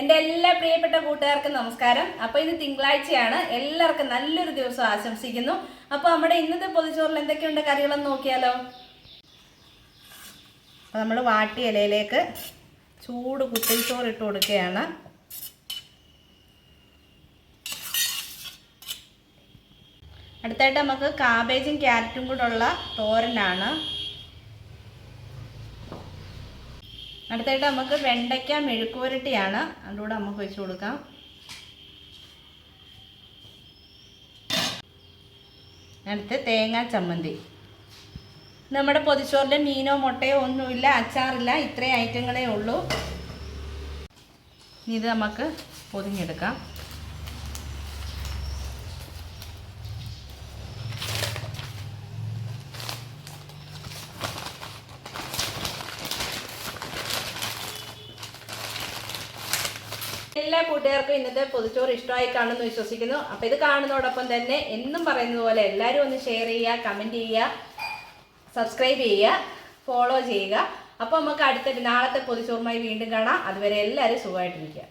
എന്റെ എല്ലാ പ്രിയപ്പെട്ട കൂട്ടുകാർക്കും നമസ്കാരം. അപ്പോൾ ഇത് തിങ്കളാഴ്ചയാണ്. എല്ലാവർക്കും നല്ലൊരു ദിവസം ആശംസിക്കുന്നു. അപ്പോൾ നമ്മുടെ ഇന്നത്തെ പൊതിച്ചോറിൽ എന്തൊക്കെയുണ്ട് കറികളെന്ന് നോക്കിയാലോ? അപ്പോൾ നമ്മൾ വാട്ടി ഇലയിലേക്ക് ചൂട് കുത്തരിച്ചോറ് ഇട്ട് കൊടുക്കുകയാണ്. അടുത്തായിട്ട് നമുക്ക് കാബേജും ക്യാരറ്റും കൂടെ ഉള്ള തോരനാണ്. അടുത്തായിട്ട് നമുക്ക് വെണ്ടയ്ക്ക മെഴുക്കുവരട്ടിയാണ് അതുകൂടെ കൂടെ നമുക്ക് വെച്ച് കൊടുക്കാം. അടുത്ത് തേങ്ങാ ചമ്മന്തി. നമ്മുടെ പൊതിച്ചോറിൽ മീനോ മുട്ടയോ ഒന്നുമില്ല അച്ചാറില്ല ഇത്രയും ഐറ്റങ്ങളേ ഉള്ളൂ. ഇത് നമുക്ക് പൊതിഞ്ഞെടുക്കാം. എല്ലാ കൂട്ടുകാർക്കും ഇന്നത്തെ പൊതുച്ചോറ് ഇഷ്ടമായി കാണുമെന്ന് വിശ്വസിക്കുന്നു. അപ്പോൾ ഇത് കാണുന്നതോടൊപ്പം തന്നെ എന്നും പറയുന്നത് പോലെ എല്ലാവരും ഒന്ന് ഷെയർ ചെയ്യുക കമന്റ് ചെയ്യുക സബ്സ്ക്രൈബ് ചെയ്യുക ഫോളോ ചെയ്യുക. അപ്പോൾ നമുക്ക് അടുത്ത നാളത്തെ പൊതുച്ചോറുമായി വീണ്ടും കാണാം. അതുവരെ എല്ലാവരും സുഖമായിട്ടിരിക്കുക.